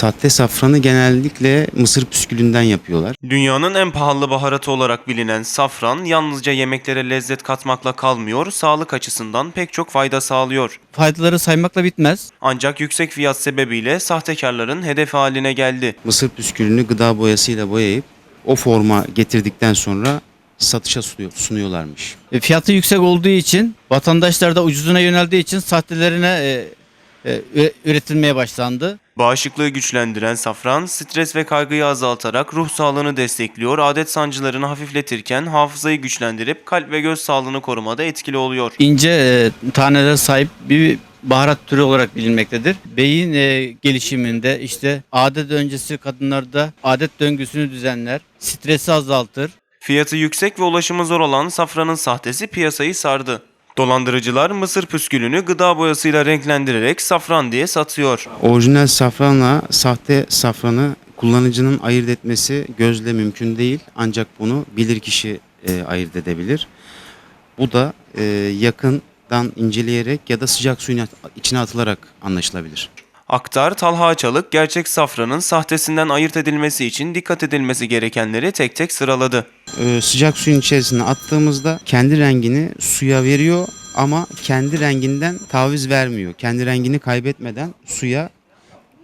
Sahte safranı genellikle mısır püskülünden yapıyorlar. Dünyanın en pahalı baharatı olarak bilinen safran yalnızca yemeklere lezzet katmakla kalmıyor, sağlık açısından pek çok fayda sağlıyor. Faydaları saymakla bitmez. Ancak yüksek fiyat sebebiyle sahtekarların hedefi haline geldi. Mısır püskülünü gıda boyasıyla boyayıp o forma getirdikten sonra satışa sunuyor- sunuyorlarmış. E, Fiyatı yüksek olduğu için vatandaşlar da ucuzuna yöneldiği için sahtelerine e, e, üre- üretilmeye başlandı. Bağışıklığı güçlendiren safran, stres ve kaygıyı azaltarak ruh sağlığını destekliyor, adet sancılarını hafifletirken hafızayı güçlendirip kalp ve göz sağlığını korumada etkili oluyor. İnce e, tanelere sahip bir baharat türü olarak bilinmektedir. Beyin e, gelişiminde işte adet öncesi kadınlarda adet döngüsünü düzenler, stresi azaltır, Fiyatı yüksek ve ulaşımı zor olan safranın sahtesi piyasayı sardı. Dolandırıcılar mısır püskülünü gıda boyasıyla renklendirerek safran diye satıyor. Orijinal safranla sahte safranı kullanıcının ayırt etmesi gözle mümkün değil. Ancak bunu bilirkişi e, ayırt edebilir. Bu da e, yakından inceleyerek ya da sıcak suyun içine atılarak anlaşılabilir. Aktar Talha Çalık gerçek safranın sahtesinden ayırt edilmesi için dikkat edilmesi gerekenleri tek tek sıraladı. Ee, sıcak suyun içerisine attığımızda kendi rengini suya veriyor ama kendi renginden taviz vermiyor. Kendi rengini kaybetmeden suya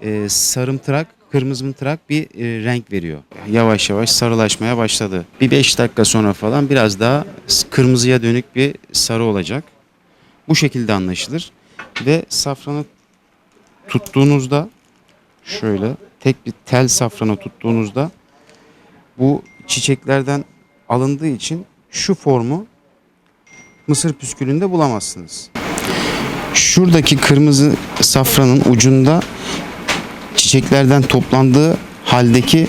e, sarımtırak, kırmızımtırak bir e, renk veriyor. Yavaş yavaş sarılaşmaya başladı. Bir 5 dakika sonra falan biraz daha kırmızıya dönük bir sarı olacak. Bu şekilde anlaşılır. Ve safranı tuttuğunuzda şöyle tek bir tel safranı tuttuğunuzda bu çiçeklerden alındığı için şu formu mısır püskülünde bulamazsınız. Şuradaki kırmızı safranın ucunda çiçeklerden toplandığı haldeki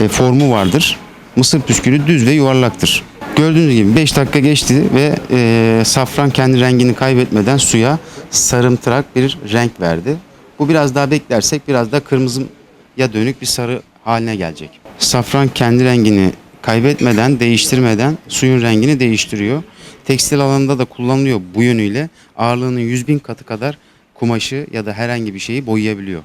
e, formu vardır. Mısır püskülü düz ve yuvarlaktır. Gördüğünüz gibi 5 dakika geçti ve e, safran kendi rengini kaybetmeden suya sarımtırak bir renk verdi. Bu biraz daha beklersek biraz da kırmızıya dönük bir sarı haline gelecek. Safran kendi rengini kaybetmeden, değiştirmeden suyun rengini değiştiriyor. Tekstil alanında da kullanılıyor bu yönüyle ağırlığının 100 bin katı kadar kumaşı ya da herhangi bir şeyi boyayabiliyor.